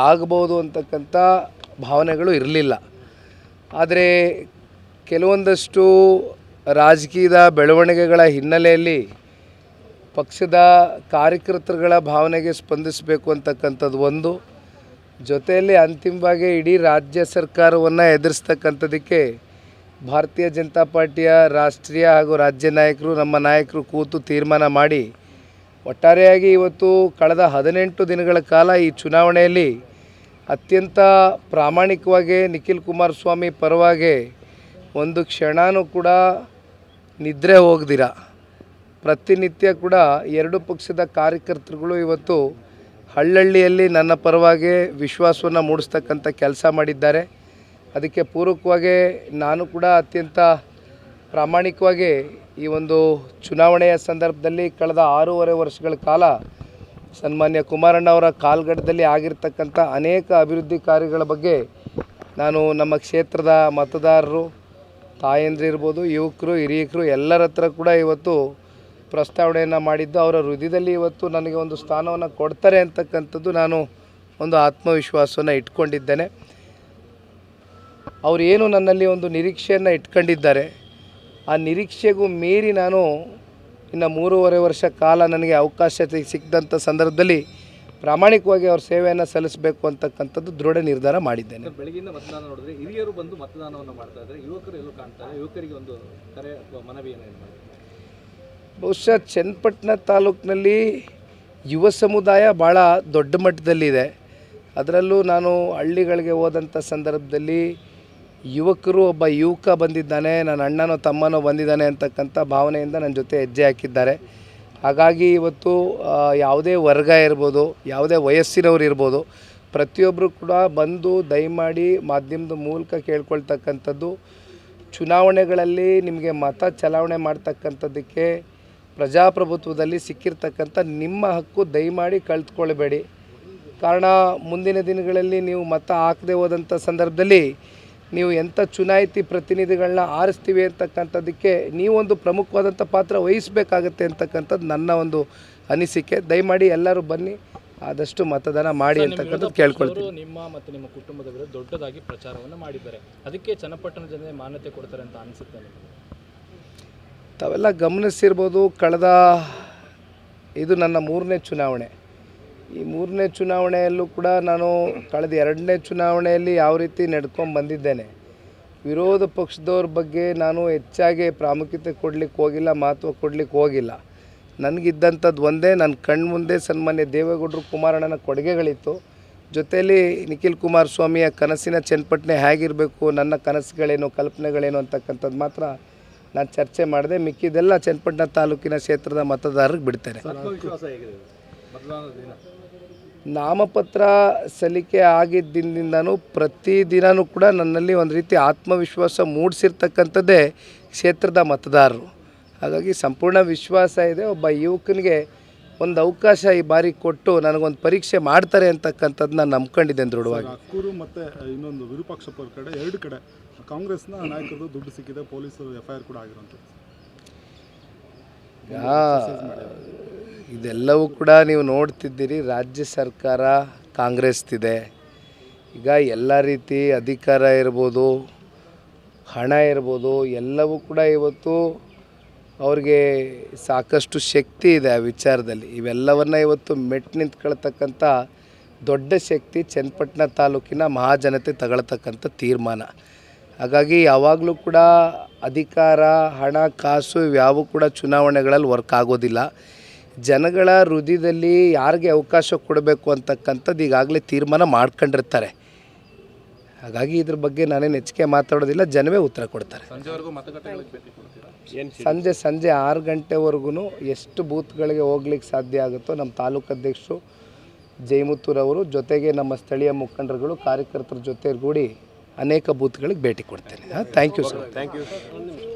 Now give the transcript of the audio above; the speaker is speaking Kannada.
ಆಗಬಹುದು ಅಂತಕ್ಕಂಥ ಭಾವನೆಗಳು ಇರಲಿಲ್ಲ. ಆದರೆ ಕೆಲವೊಂದಷ್ಟು ರಾಜಕೀಯದ ಬೆಳವಣಿಗೆಗಳ ಹಿನ್ನೆಲೆಯಲ್ಲಿ ಪಕ್ಷದ ಕಾರ್ಯಕರ್ತರುಗಳ ಭಾವನೆಗೆ ಸ್ಪಂದಿಸಬೇಕು ಅಂತಕ್ಕಂಥದ್ದು ಒಂದು. ಜೊತೆಯಲ್ಲಿ ಅಂತಿಮವಾಗಿ ಇಡೀ ರಾಜ್ಯ ಸರ್ಕಾರವನ್ನು ಎದುರಿಸ್ತಕ್ಕಂಥದ್ದಕ್ಕೆ ಭಾರತೀಯ ಜನತಾ ಪಾರ್ಟಿಯ ರಾಷ್ಟ್ರೀಯ ಹಾಗೂ ರಾಜ್ಯ ನಾಯಕರು, ನಮ್ಮ ನಾಯಕರು ಕೂತು ತೀರ್ಮಾನ ಮಾಡಿ ಒಟ್ಟಾರೆಯಾಗಿ ಇವತ್ತು ಕಳೆದ ಹದಿನೆಂಟು ದಿನಗಳ ಕಾಲ ಈ ಚುನಾವಣೆಯಲ್ಲಿ ಅತ್ಯಂತ ಪ್ರಾಮಾಣಿಕವಾಗಿ ನಿಖಿಲ್ ಕುಮಾರಸ್ವಾಮಿ ಪರವಾಗಿ ಒಂದು ಕ್ಷಣನೂ ಕೂಡ ನಿದ್ರೆ ಹೋಗ್ದಿರ. ಪ್ರತಿನಿತ್ಯ ಕೂಡ ಎರಡು ಪಕ್ಷದ ಕಾರ್ಯಕರ್ತರುಗಳು ಇವತ್ತು ಹಳ್ಳಹಳ್ಳಿಯಲ್ಲಿ ನನ್ನ ಪರವಾಗಿ ವಿಶ್ವಾಸವನ್ನು ಮೂಡಿಸ್ತಕ್ಕಂಥ ಕೆಲಸ ಮಾಡಿದ್ದಾರೆ. ಅದಕ್ಕೆ ಪೂರಕವಾಗಿ ನಾನು ಕೂಡ ಅತ್ಯಂತ ಪ್ರಾಮಾಣಿಕವಾಗಿ ಈ ಒಂದು ಚುನಾವಣೆಯ ಸಂದರ್ಭದಲ್ಲಿ ಕಳೆದ ಆರೂವರೆ ವರ್ಷಗಳ ಕಾಲ ಸನ್ಮಾನ್ಯ ಕುಮಾರಣ್ಣ ಅವರ ಕಾಲ್ಗಡದಲ್ಲಿ ಆಗಿರ್ತಕ್ಕಂಥ ಅನೇಕ ಅಭಿವೃದ್ಧಿ ಕಾರ್ಯಗಳ ಬಗ್ಗೆ ನಾನು ನಮ್ಮ ಕ್ಷೇತ್ರದ ಮತದಾರರು ತಾಯಂದ್ರಿರ್ಬೋದು ಯುವಕರು, ಹಿರಿಯಕರು ಎಲ್ಲರ ಹತ್ರ ಕೂಡ ಇವತ್ತು ಪ್ರಸ್ತಾವನೆಯನ್ನು ಮಾಡಿದ್ದು, ಅವರ ಹೃದಯದಲ್ಲಿ ಇವತ್ತು ನನಗೆ ಒಂದು ಸ್ಥಾನವನ್ನು ಕೊಡ್ತಾರೆ ಅಂತಕ್ಕಂಥದ್ದು ನಾನು ಒಂದು ಆತ್ಮವಿಶ್ವಾಸವನ್ನು ಇಟ್ಕೊಂಡಿದ್ದೇನೆ. ಅವರೇನು ನನ್ನಲ್ಲಿ ಒಂದು ನಿರೀಕ್ಷೆಯನ್ನು ಇಟ್ಕೊಂಡಿದ್ದಾರೆ ಆ ನಿರೀಕ್ಷೆಗೂ ಮೀರಿ ನಾನು ಇನ್ನು ಮೂರುವರೆ ವರ್ಷ ಕಾಲ ನನಗೆ ಅವಕಾಶ ಸಿಕ್ಕಿದಂಥ ಸಂದರ್ಭದಲ್ಲಿ ಪ್ರಾಮಾಣಿಕವಾಗಿ ಅವ್ರ ಸೇವೆಯನ್ನು ಸಲ್ಲಿಸಬೇಕು ಅಂತಕ್ಕಂಥದ್ದು ದೃಢ ನಿರ್ಧಾರ ಮಾಡಿದ್ದೇನೆ. ಬೆಳಗಿನ ಮತದಾನ ನೋಡಿದ್ರೆ ಹಿರಿಯರು ಬಂದು ಮತದಾನವನ್ನು ಮಾಡ್ತಾ ಇದ್ದಾರೆ. ಯುವಕರು ಎಲ್ಲೂ ಕಾಣ್ತಾರೆ ಯುವಕರಿಗೆ ಒಂದು ಕರೆ ಅಥವಾ ಮನವಿಯನ್ನು ಬಹುಶಃ ಚನ್ನಪಟ್ಟಣ ತಾಲೂಕಿನಲ್ಲಿ ಯುವ ಸಮುದಾಯ ಭಾಳ ದೊಡ್ಡ ಮಟ್ಟದಲ್ಲಿದೆ. ಅದರಲ್ಲೂ ನಾನು ಹಳ್ಳಿಗಳಿಗೆ ಹೋದಂಥ ಸಂದರ್ಭದಲ್ಲಿ ಯುವಕರು ಒಬ್ಬ ಯುವಕ ಬಂದಿದ್ದಾನೆ, ನನ್ನ ಅಣ್ಣನೋ ತಮ್ಮನೋ ಬಂದಿದ್ದಾನೆ ಅಂತಕ್ಕಂಥ ಭಾವನೆಯಿಂದ ನನ್ನ ಜೊತೆ ಹೆಜ್ಜೆ ಹಾಕಿದ್ದಾರೆ. ಹಾಗಾಗಿ ಇವತ್ತು ಯಾವುದೇ ವರ್ಗ ಇರ್ಬೋದು, ಯಾವುದೇ ವಯಸ್ಸಿನವ್ರು ಇರ್ಬೋದು ಪ್ರತಿಯೊಬ್ಬರು ಕೂಡ ಬಂದು ದಯಮಾಡಿ ಮಾಧ್ಯಮದ ಮೂಲಕ ಕೇಳ್ಕೊಳ್ತಕ್ಕಂಥದ್ದು, ಚುನಾವಣೆಗಳಲ್ಲಿ ನಿಮಗೆ ಮತ ಚಲಾವಣೆ ಮಾಡ್ತಕ್ಕಂಥದ್ದಕ್ಕೆ ಪ್ರಜಾಪ್ರಭುತ್ವದಲ್ಲಿ ಸಿಕ್ಕಿರ್ತಕ್ಕಂಥ ನಿಮ್ಮ ಹಕ್ಕು ದಯಮಾಡಿ ಕಳೆದುಕೊಳ್ಬೇಡಿ ಕಾರಣ, ಮುಂದಿನ ದಿನಗಳಲ್ಲಿ ನೀವು ಮತ ಹಾಕದೆ ಹೋದಂಥ ಸಂದರ್ಭದಲ್ಲಿ ನೀವು ಎಂಥ ಚುನಾಯಿತಿ ಪ್ರತಿನಿಧಿಗಳನ್ನ ಆರಿಸ್ತೀವಿ ಅಂತಕ್ಕಂಥದ್ದಕ್ಕೆ ನೀವೊಂದು ಪ್ರಮುಖವಾದಂಥ ಪಾತ್ರ ವಹಿಸಬೇಕಾಗತ್ತೆ ಅಂತಕ್ಕಂಥದ್ದು ನನ್ನ ಒಂದು ಅನಿಸಿಕೆ. ದಯಮಾಡಿ ಎಲ್ಲರೂ ಬನ್ನಿ ಆದಷ್ಟು ಮತದಾನ ಮಾಡಿ ಅಂತಕ್ಕಂಥದ್ದು ಕೇಳ್ಕೊಳ್ತೀವಿ ನಿಮ್ಮ ಮತ್ತು ನಿಮ್ಮ ಕುಟುಂಬದ ವಿರುದ್ಧ ದೊಡ್ಡದಾಗಿ ಪ್ರಚಾರವನ್ನು ಮಾಡಿದ್ದಾರೆ. ಅದಕ್ಕೆ ಚನ್ನಪಟ್ಟಣ ಜನತೆ ಮಾನ್ಯತೆ ಕೊಡ್ತಾರೆ ಅಂತ ಅನಿಸುತ್ತೆ ತಾವೆಲ್ಲ ಗಮನಿಸಿರ್ಬೋದು ಕಳೆದ ಇದು ನನ್ನ ಮೂರನೇ ಚುನಾವಣೆ. ಈ ಮೂರನೇ ಚುನಾವಣೆಯಲ್ಲೂ ಕೂಡ ನಾನು ಕಳೆದ ಎರಡನೇ ಚುನಾವಣೆಯಲ್ಲಿ ಯಾವ ರೀತಿ ನಡ್ಕೊಂಡು ಬಂದಿದ್ದೇನೆ. ವಿರೋಧ ಪಕ್ಷದವ್ರ ಬಗ್ಗೆ ನಾನು ಹೆಚ್ಚಾಗಿ ಪ್ರಾಮುಖ್ಯತೆ ಕೊಡಲಿಕ್ಕೆ ಹೋಗಿಲ್ಲ, ಮಹತ್ವ ಕೊಡಲಿಕ್ಕೆ ಹೋಗಿಲ್ಲ. ನನಗಿದ್ದಂಥದ್ದು ಒಂದೇ ನನ್ನ ಕಣ್ಣು ಮುಂದೆ ಸನ್ಮಾನ್ಯ ದೇವೇಗೌಡರು ಕುಮಾರಣ್ಣನ ಕೊಡುಗೆಗಳಿತ್ತು. ಜೊತೆಯಲ್ಲಿ ನಿಖಿಲ್ ಕುಮಾರಸ್ವಾಮಿಯ ಕನಸಿನ ಚೆನ್ನಪಟ್ಟಣೆ ಹೇಗಿರಬೇಕು, ನನ್ನ ಕನಸುಗಳೇನು, ಕಲ್ಪನೆಗಳೇನು ಅಂತಕ್ಕಂಥದ್ದು ಮಾತ್ರ ನಾನು ಚರ್ಚೆ ಮಾಡಿದೆ. ಮಿಕ್ಕಿದೆಲ್ಲ ಚನ್ನಪಟ್ಟಣ ತಾಲೂಕಿನ ಕ್ಷೇತ್ರದ ಮತದಾರರಿಗೆ ಬಿಡ್ತೇನೆ. ನಾಮಪತ್ರ ಸಲ್ಲಿಕೆ ಆಗಿದ್ದಿಂದನೂ ಪ್ರತಿದಿನವೂ ಕೂಡ ನನ್ನಲ್ಲಿ ಒಂದು ರೀತಿ ಆತ್ಮವಿಶ್ವಾಸ ಮೂಡಿಸಿರ್ತಕ್ಕಂಥದ್ದೇ ಕ್ಷೇತ್ರದ ಮತದಾರರು. ಹಾಗಾಗಿ ಸಂಪೂರ್ಣ ವಿಶ್ವಾಸ ಇದೆ. ಒಬ್ಬ ಯುವಕನಿಗೆ ಒಂದು ಅವಕಾಶ ಈ ಬಾರಿ ಕೊಟ್ಟು ನನಗೊಂದು ಪರೀಕ್ಷೆ ಮಾಡ್ತಾರೆ ಅಂತಕ್ಕಂಥದ್ದು ನಾನು ನಂಬ್ಕೊಂಡಿದ್ದೆ ದೃಢವಾಗಿ ಅಕ್ಕೂರು ಮತ್ತು ಇನ್ನೊಂದು ವಿರೂಪಾಕ್ಷ ಪರ ಕಡೆ ಎರಡು ಕಡೆ ಕಾಂಗ್ರೆಸ್ನ ನಾಯಕರದು ದುಡ್ಡು ಸಿಕ್ಕಿದೆ ಪೊಲೀಸರು ಎಫ್ ಐ ಆರ್ ಕೂಡ ಆಗಿರೋಂಥದ್ದು. ಇದೆಲ್ಲವೂ ಕೂಡ ನೀವು ನೋಡ್ತಿದ್ದೀರಿ. ರಾಜ್ಯ ಸರ್ಕಾರ ಕಾಂಗ್ರೆಸ್ದಿದೆ ಈಗ ಎಲ್ಲ ರೀತಿ ಅಧಿಕಾರ ಇರ್ಬೋದು, ಹಣ ಇರ್ಬೋದು, ಎಲ್ಲವೂ ಕೂಡ ಇವತ್ತು ಅವ್ರಿಗೆ ಸಾಕಷ್ಟು ಶಕ್ತಿ ಇದೆ ಆ ವಿಚಾರದಲ್ಲಿ. ಇವೆಲ್ಲವನ್ನು ಇವತ್ತು ಮೆಟ್ಟು ನಿಂತ್ಕೊಳ್ತಕ್ಕಂಥ ದೊಡ್ಡ ಶಕ್ತಿ ಚನ್ನಪಟ್ಟಣ ತಾಲೂಕಿನ ಮಹಾಜನತೆ ತಗೊಳ್ತಕ್ಕಂಥ ತೀರ್ಮಾನ. ಹಾಗಾಗಿ ಯಾವಾಗಲೂ ಕೂಡ ಅಧಿಕಾರ, ಹಣ, ಕಾಸು ಇವ್ಯಾವೂ ಕೂಡ ಚುನಾವಣೆಗಳಲ್ಲಿ ವರ್ಕ್ ಆಗೋದಿಲ್ಲ. ಜನಗಳ ಹೃದಯದಲ್ಲಿ ಯಾರಿಗೆ ಅವಕಾಶ ಕೊಡಬೇಕು ಅಂತಕ್ಕಂಥದ್ದು ಈಗಾಗಲೇ ತೀರ್ಮಾನ ಮಾಡ್ಕೊಂಡಿರ್ತಾರೆ. ಹಾಗಾಗಿ ಇದ್ರ ಬಗ್ಗೆ ನಾನೇನು ಹೆಚ್ಚಿಗೆ ಮಾತಾಡೋದಿಲ್ಲ, ಜನವೇ ಉತ್ತರ ಕೊಡ್ತಾರೆ. ಸಂಜೆ ಸಂಜೆ ಆರು ಗಂಟೆವರೆಗೂ ಎಷ್ಟು ಬೂತ್ಗಳಿಗೆ ಹೋಗ್ಲಿಕ್ಕೆ ಸಾಧ್ಯ ಆಗುತ್ತೋ ನಮ್ಮ ತಾಲೂಕು ಅಧ್ಯಕ್ಷರು ಜಯಮುತ್ತೂರವರು ಜೊತೆಗೆ ನಮ್ಮ ಸ್ಥಳೀಯ ಮುಖಂಡರುಗಳು, ಕಾರ್ಯಕರ್ತರ ಜೊತೆಗೂಡಿ ಅನೇಕ ಬೂತ್ಗಳಿಗೆ ಭೇಟಿ ಕೊಡ್ತೇನೆ. Thank you sir